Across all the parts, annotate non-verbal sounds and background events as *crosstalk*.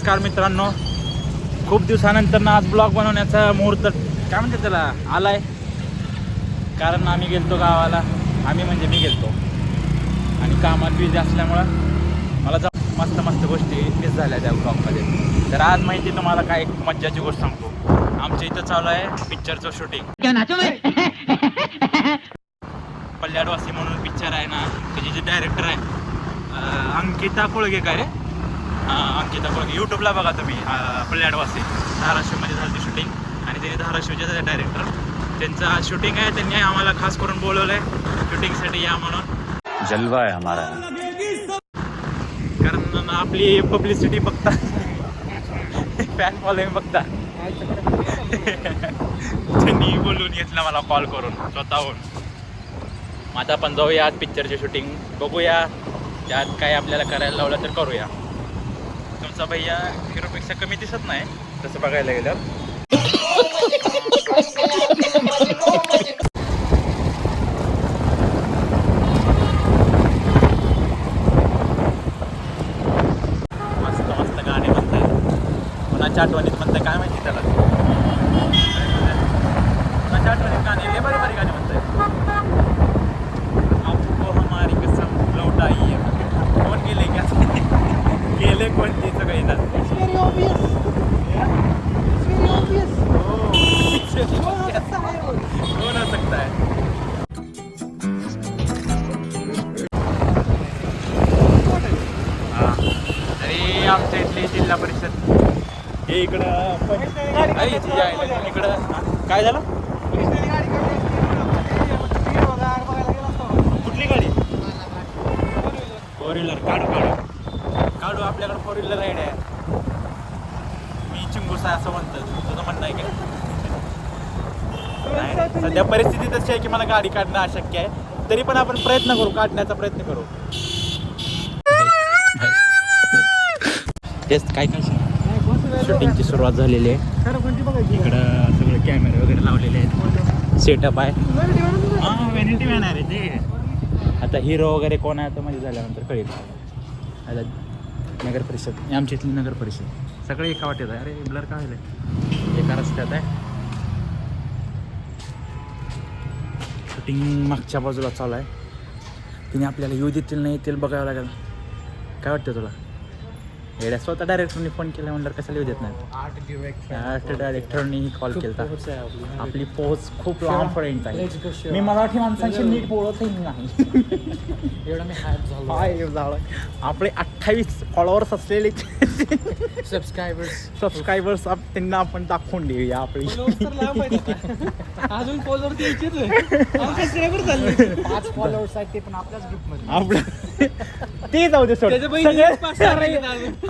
नमस्कार मित्रांनो. खूप दिवसानंतर ना आज ब्लॉग बनवण्याचा मुहूर्त काय म्हणते त्याला? आलाय. कारण आम्ही गेलतो गावाला. आम्ही म्हणजे मी गेलतो. आणि कामात बिझी असल्यामुळं मला जा मस्त मस्त गोष्टी मिस झाल्या त्या ब्लॉगमध्ये तर आज माहिती तुम्हाला काय एक मज्जाची गोष्ट सांगतो. आमच्या इथं चालू आहे पिक्चरचं शूटिंग पल्ल्याडवासी म्हणून पिक्चर आहे ना त्याचे जे डायरेक्टर आहे अंकिता कोळगे काय रे अंकिता कोळगे यूट्यूबला बघा तुम्ही पल्ल्याडवासी. धाराशिवमध्ये झालं ते शूटिंग आणि त्यांनी धाराशिवचे डायरेक्टर त्यांचं आज शूटिंग आहे त्यांनी आम्हाला खास करून बोलवलं आहे शूटिंगसाठी या म्हणून. जलवा है हमारा. कारण आपली पब्लिसिटी बघता फॅन फॉलोईंग बघता त्यांनी बोलून घेतलं मला कॉल करून स्वतःहून. मग आता आपण जाऊया आज पिक्चरची शूटिंग बघूया. त्यात काय आपल्याला करायला लावलं तर करूया. तुमचा भैया हिरोपेक्षा कमी दिसत नाही. तसं बघायला गेलं. मस्त मस्त गाणे म्हणतात कोणाच्या आठवणीत नाही आई, जी इकडं. काय झालं? कुठली गाडी? फोर व्हीलर काढू काढू. काढू आपल्याकडे फोर व्हीलर राईड आहे. मी चिंगूस आहे असं म्हणतो तुझं म्हणणं आहे का? नाही, नाही. सध्या परिस्थिती तशी आहे की मला गाडी काढणं अशक्य आहे. तरी पण आपण प्रयत्न करू काढण्याचा प्रयत्न करू. तेच काय काय शूटिंगची सुरुवात झालेली आहे. इकडं सगळे कॅमेरे वगैरे लावलेले आहेत. सेटअप आहे. हां ते आता हिरो वगैरे कोण आहे तर मध्ये झाल्यानंतर कळेल. आता नगर परिषद. आमच्या इथली नगर परिषद. सगळे एका वाटेत आहे. अरे ब्लर काय झालं एका रस्त्यात आहे. शूटिंग मागच्या बाजूला चालू आहे. तिने आपल्याला येऊ देतील नाही येतील बघावं लागेल. काय वाटतं तुला? येड्या. स्वतः डायरेक्टरनी फोन केला म्हणलं कशाला येऊ देत नाही आर्ट डायरेक्टरनी कॉल केला आपली. पोच खूप लांबपर्यंत आहे. मी मराठी माणसांशी नीट बोलतही नाही. *laughs* एवढा मी हायप झालो. आपले अठ्ठावीस फॉलोअर्स असलेले सबस्क्रायबर्स सबस्क्रायबर्स त्यांना आपण दाखवून देऊया आपली. अजून फॉलोअर सबस्क्रायबर झाले पाच फॉलोअर्स आहेत ते पण आपल्याच ग्रुपमध्ये. आपलं ते जाऊ दे सोड.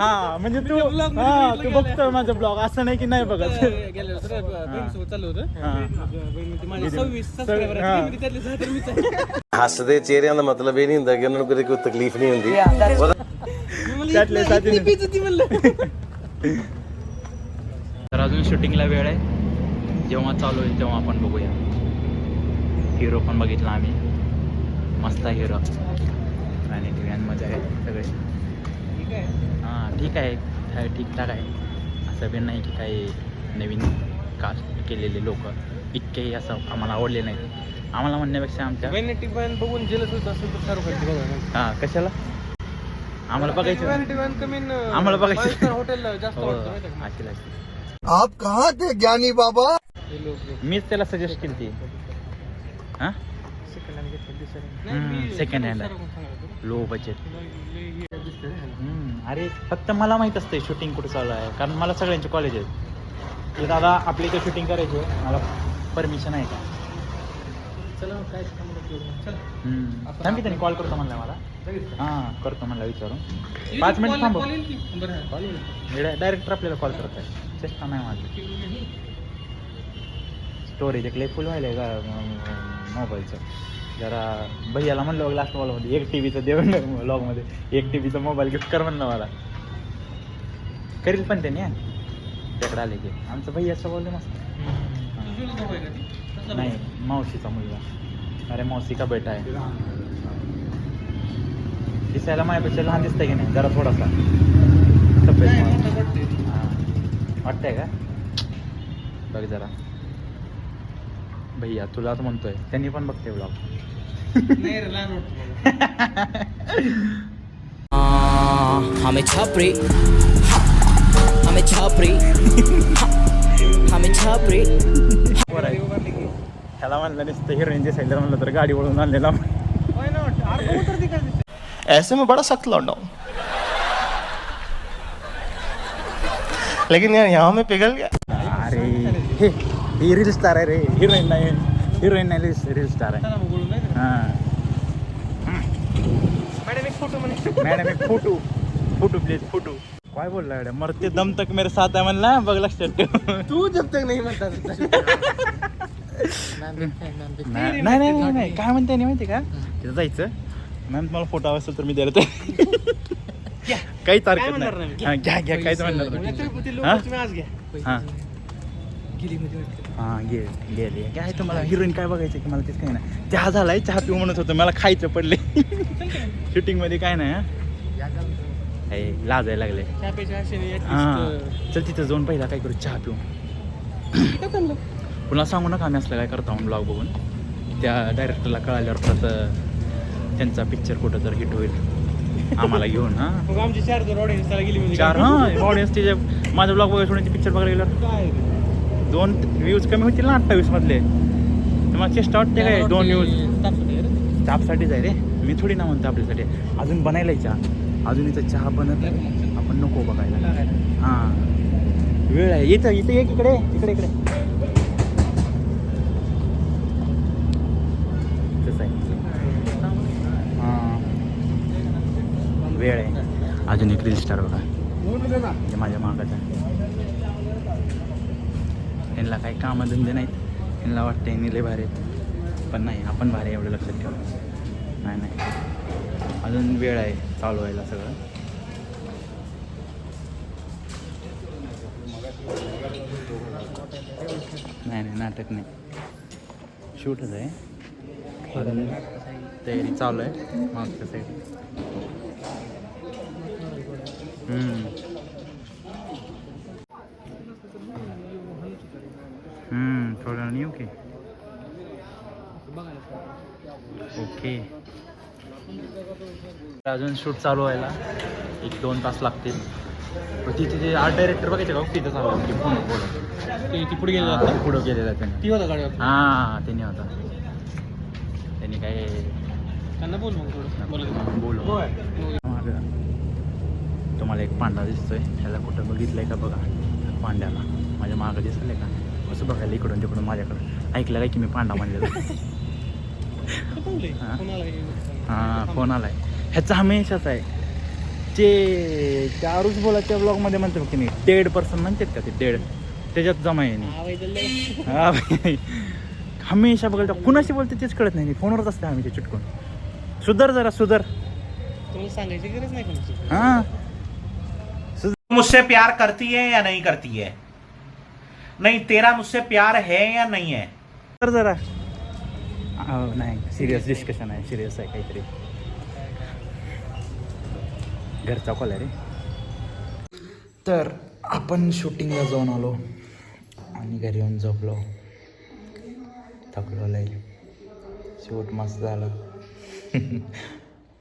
त्याच्या बहिणीने सगळे- पाच सहा राहिले अजून. हा म्हणजे तू मी vlog मध्ये हा बघितलं तू गेलं. बघतोय माझं ब्लॉग असं नाही की नाही बघत गेल्या वर्षी बहिणीसोबत चाललं होतं हा. बहिणी माझे दीदी. सव्वीस सग- सबस्क्रायबर हा. आहेत त्यातले सहा तर मीच आहे. ਹੱਸਦੇ ਚਿਹਰਿਆਂ ਦਾ ਮਤਲਬ ਇਹ ਨਹੀਂ ਹੁੰਦਾ ਕਿ ਉਹਨਾਂ ਨੂੰ ਕਦੇ ਕੋਈ ਤਕਲੀਫ ਨਹੀਂ ਹੁੰਦੀ ਉਹਦਾ मी म्हणलं, त्यातले इतनी- साथी इतनी नाही. बेइज्जती म्हणलं तर अजून शूटिंगला वेळ आहे जेव्हा चालू होईल तेव्हा आपण बघूया हिरो पण बघितला आम्ही मस्त हिरो आणि मध्ये आहे सगळे ठीक आहे हां ठीक आहे काय ठीकठाक आहे. असं बी नाही की काही नवीन कास्ट केलेले लोक इतके असं आम्हाला आवडले नाही आम्हाला म्हणण्यापेक्षा आमच्या बघून असेल हां कशाला? आम्हाला बघायचं आम्हाला बघायचं. हॉटेलला जास्त हो, आप कहाँ थे ज्ञानी बाबा? मीच त्याला सजेस्ट केली ती हां सेकंड हँड. Low budget. हम्म, अरे फक्त मला माहीत असते शूटिंग कुठे चालू आहे कारण मला सगळ्यांचे कॉलेज आहेत. की दादा आपली इथे शूटिंग करायची आहे. मला परमिशन आहे का? चला काय. थांब की त्यांनी कॉल करतो म्हणला मला? हां करतो म्हणला विचारून. पाच मिनिट थांबव. डायरेक्टर आपल्याला कॉल करत आहे. चेष्टा नाही माझी. स्टोरेज एक लय फुल व्हायला आहे का? मोबाईलचं. जरा भैयाला म्हणलं लास्टमध्ये एक टी व्हीचं देऊन ब्लॉगमध्ये एक टी व्हीचा मोबाईल गिफ्ट कर म्हणलं मला. करील पण त्याने त्याकडे आले की. आमचं भैयाचं बोलले मस्त. नाही मावशीचा मुलगा. अरे मावशी का बेटा आहे? दिसायला माझ्यापेक्षा लहान दिसतंय की नाही? जरा थोडासा. हा. वाटतंय का? बघ जरा. भैया तुलाच म्हणतोय. त्यांनी पण बघते ब्लॉग *laughs* हमें छापरे। हमें छापरे। हमें छापरे। त्याला म्हणलं नसतं हिरोईन दिसायला म्हणलं तर गाडी वळून आणलेला ऐसे में बड़ा सख्त लौंडा हूँ लेकिन यार यहाँ में पिघल गया। अरे हे रील स्टार आहे रे. हिरोईन नाही. हिरोईन नाही रील स्टार आहे. हां. मॅडम एक फोटो फोटो प्लीज फोटो काय बोलला मॅडम? मरते दम तक मेरे साथ आहे म्हणला. बघ लक्षात ठेव. तू जब तक नहीं मरता नाही नाही नाही काय म्हणते नाही माहिती का? तिथं जायचं. मॅम तुम्हाला फोटो हवा असेल तर मी द्यायला *laughs* काही तारखेत नाही. घ्या घ्या काहीच म्हणणार नाही हां? गे गेले. काय तुम्हाला? हिरोईन काय बघायचं की मला तेच काही नाही. चहा झालाय चहा पिऊ म्हणत होतं मला खायचं पडले *laughs* शूटिंगमध्ये काय नाही हां? हे, लाजायला लागले. हां चल तिथं जाऊन पहिला काय करू चहा पिऊ. पुन्हा सांगू नका आम्ही असलं काय करता म्हणून ब्लॉग बघून. त्या डायरेक्टरला कळाल्यावर परत त्यांचा पिक्चर कुठं तर हिट होईल. आम्हाला घेऊन हां. आमची चार ऑडियन्स त्याला गेली म्हणजे चार हां ऑडियन्स तिचे माझा ब्लॉग बघायला सोडून पिक्चर बघायला गेल्यावर. दोन व्ह्यूज कमी होतील ना अठ्ठावीस मधले? तुम्हाला चेष्टा वाटते काय? दोन व्ह्यूज स्टाफसाठीच आहे रे. मी थोडी ना म्हणतो आपल्यासाठी. अजून बनायला चहा अजून इथं चहा बनत. आपण नको बघायला. हां. वेळ आहे. इथं इथं एक इकडे. इकडे इकडे. तसं आहे. हां. वेळ आहे. अजून एक रील स्टार बघा. हे माझ्या मागाचा यांना काही कामधंदे नाहीत. यांना वाटतं यांनी लय भारी आहेत. पण नाही आपण भारी एवढं लक्षात ठेवा. नाही नाही. अजून वेळ आहे चालू व्हायला सगळं. नाही नाही नाटक नाही. शूटच आहे. अजून तयारी चालू आहे. मागच्या साईड नाही ओके. ओके. अजून शूट चालू व्हायला. एक दोन तास लागतील. तिथे ते आर्ट डायरेक्टर बघायचे का? तिथं चालू आहे फोन पुढं. ती पुढे गेली हा, पुढं गेलेला त्याने ती होता गाडीवर हां त्यांनी होता. त्यांनी काय त्यांना बोल मग थोडं. बोलू. तुम्हाला एक पांडा दिसतोय. ह्याला कुठं बघितलंय का बघा? पांड्याला. माझ्या मागं दिसलंय का? कसं बघायला इकडून तिकडून माझ्याकडं ऐकलं काय की मी पांडा म्हणलेला? हा. हां फोन आलाय ह्याचा हमेशाच आहे. ते त्या आरुष बोलाच्या ब्लॉगमध्ये म्हणतो की नाही डेड पर्सन म्हणतात का ते डेड त्याच्यात जमा आहे हा. हमेशा बघायला कुणाशी बोलते तेच कळत नाही फोनवरच असते आम्ही ते चिटकून. सुधर जरा सुधर. सांगायची गरज नाही हां. मुझसे प्यार करती है या नहीं करती है? नहीं तेरा मुझसे प्यार है या नहीं है? तर जरा। नाही सिरियस डिस्कशन आहे सिरियस आहे काहीतरी. घरचा कॉल आहे रे. तर आपण शूटिंगला जाऊन आलो आणि घरी येऊन झोपलो. थकलो लय. शूट मस्त झालं. *laughs*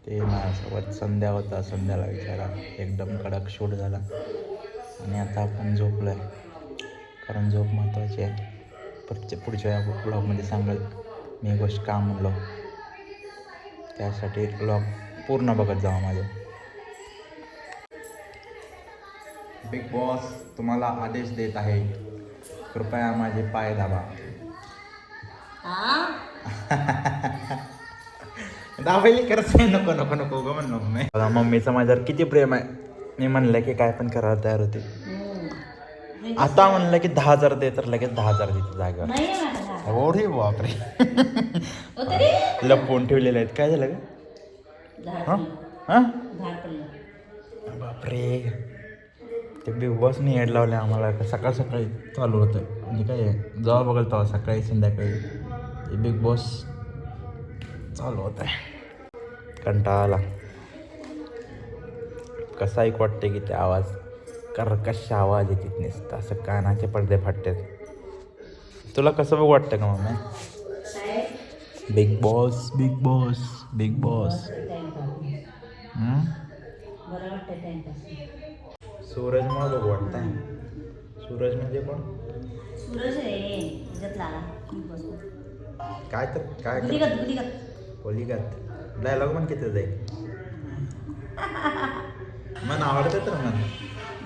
ते माझ्यासोबत संध्या होता संध्याला विचारा. एकदम कडक शूट झाला. आणि आता आपण झोपलो आहे कारण झोप महत्त्वाची आहे. पुढच्या पुढच्या ब्लॉगमध्ये सांगेल मी गोष्ट का म्हणलो. त्यासाठी ब्लॉग पूर्ण बघत जावा माझं. बिग बॉस तुम्हाला आदेश देत आहे. कृपया माझे पाय दाबा. *laughs* दाबायला करत नाही. नको नको नको ग म्हणू नको मम्मीचं माझ्यावर किती प्रेम आहे. मी म्हणलं की काय पण करायला तयार होते. आता म्हणलं की दहा हजार दे तर लगेच दहा हजार देते जागा ओढे बापरे. लपवून ठेवलेले आहेत. काय झालं का हां? हां? बापरे. ते बिग बॉसने ॲड लावले आम्हाला. का सकाळ सकाळी चालू होतं. म्हणजे काय आहे, जेव्हा बघाल तेव्हा सकाळी संध्याकाळी हे बिग बॉस चालू होत. आहे कंटाळा आला. कसा ऐक वाटते की ते आवाज? कर्कश आवाज येतात नुसतं असं कानाचे पडदे फाटतात. तुला कसं बघ वाटतं का mummy big boss big boss big boss Suraj मला बघ वाटतंय. सूरज म्हणजे कोण? सूरज काय तर काय कोलिगत डायलॉग पण किती जाईल? मन आवडतं तर मन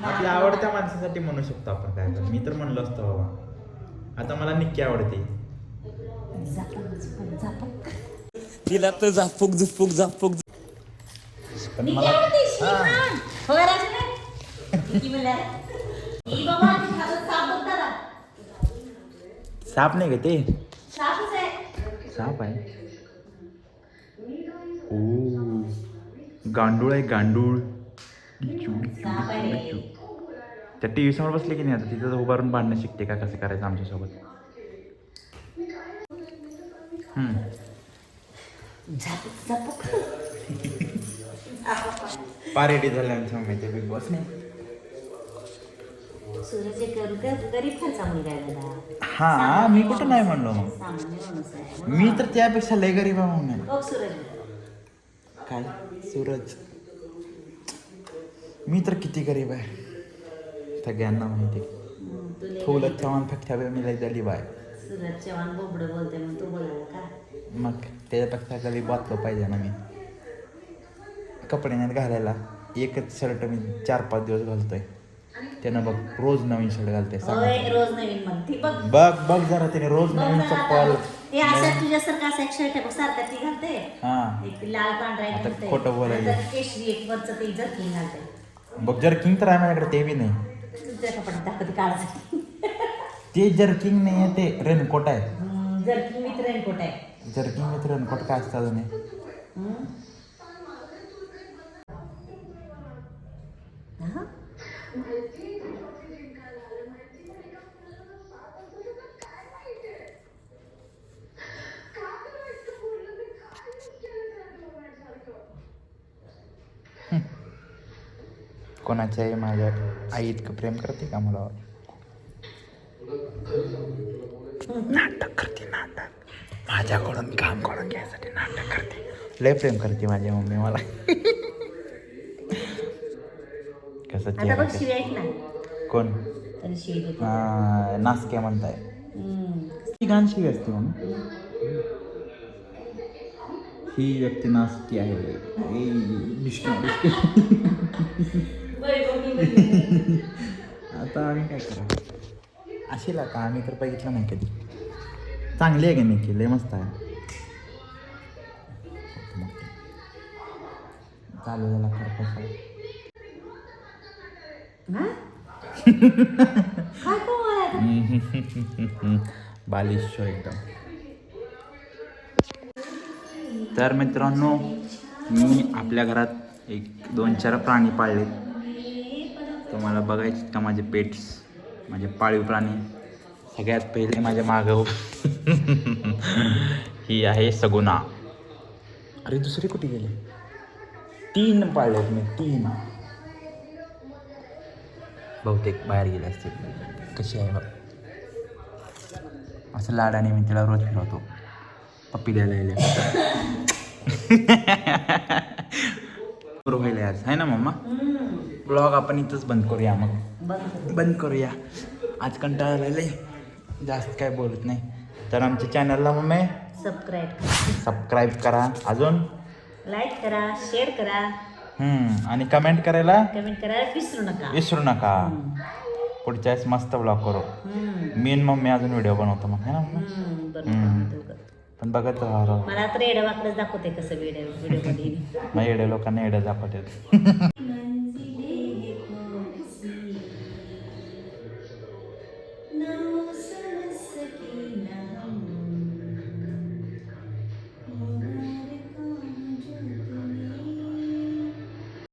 आपल्या आवडत्या माणसासाठी म्हणू शकतो आपण काय पण मी तर म्हणलो असतो बाबा. आता मला निक्की आवडते. झापक झुपक झापक तिला तर झापूक झुपूक झापूक पण निकी मला. हो. साप नाही का ते. साप आहे. ओ गांडूळ आहे गांडूळ. साप आहे. रे. त्या टी व्ही समोर बसले की नाही आता? तिथं उभारून भांडणं शिकते का? कसं करायचं आमच्यासोबत? हम्म. झापक झापक. पार रेडी झाले आमच्या मम्मी ते बिग बॉस नाही हा मी कुठं नाही म्हणलो मग. मी तर त्यापेक्षा लय गरीब आहे म्हणून. सूरज. काय? सूरज. मी तर किती गरीब आहे. सगळ्यांना माहिती थोलं चव्हाण फक्त्या मी लय झाली बाय. सूरज चव्हाण बोबडं बोलते मग तू बोलायला का? मग त्याच्यापेक्षा गरीब वाचलो पाहिजे ना मी. कपडे नाही घालायला. एकच शर्ट मी चार पाच दिवस घालतोय. त्यानं बघ रोज नवीन शर्ट घालते होय रोज नवीन ती बघ. बघ बघ जरा त्याने रोज नवीन चप्पल. हे असं तुझ्यासारखं असं एक शर्ट आहे बघ सारखा ती घालते. एक लाल पांढरा एक आता घालते. खोटं बोलायला. नंतर केशरी एक वरचं ते जर्किंग घालते. बघ जर्किंग तर आहे माझ्याकडे ते बी नाही. कपड्यात दाखवते ते जर्किंग नाही आहे ते रेनकोट आहे जर्किंग विथ रेनकोट आहे जर्किंग विथ रेनकोट काय असतं अजून हे? हा? कोणाच्याही माझ्या आई इतकं प्रेम करते का मला नाटक करते नाटक. माझ्याकडून काम करून घ्यायसाठी नाटक करते. लय प्रेम करते माझी मम्मी मला. कसं आता बघ चेहरा शिवी ऐक ना कोण? तरी शिवी देते. हा, नासक्या म्हणताय. हम्म. ती घाण शिवी असते मम्मी ही व्यक्ती नासकी आहे. ए. *laughs* आता आम्ही काय करा? असेल आता आम्ही तर बघितलं नाही कधी. चांगली आहे का नाही लय मस्त आहे. चालू झाला हा? *laughs* बालिश शो एकदम. तर मित्रांनो मी आपल्या घरात एक दोन चार प्राणी पाळले तुम्हाला बघायचे का माझे पेट्स? माझे पाळीव प्राणी. सगळ्यात पहिले माझ्या मागव *laughs* ही आहे सगुना. अरे दुसरी कुठे गेले? तीन पाळले मी तीन. बहुतेक बाहेर गेले असतील. कशी आहे बघ. असं लाडाने मी तिला रोज फिरवतो. पप्पी द्यायला येईल *laughs* बरोबर व्हायला आज. आहे ना मम्मा? ब्लॉग आपण इथंच बंद करूया मग. बंद करूया. आज कंटाळा आलेले जास्त काय बोलत नाही. तर आमच्या चॅनलला मम्मी सबस्क्राईब करा. सबस्क्राईब करा. अजून? लाईक करा शेअर करा. हम्म, आणि कमेंट करायला? कमेंट करायला विसरू नका. विसरू नका. पुढच्या वेळेस मस्त ब्लॉग करू. मी मम्मी अजून व्हिडिओ बनवतो मग है ना. पण बघत राहा. मला तर दाखवते कसं व्हिडिओ व्हिडिओमध्ये. *laughs* मग येड्या लोकांना येड्या दाखवतात. *laughs*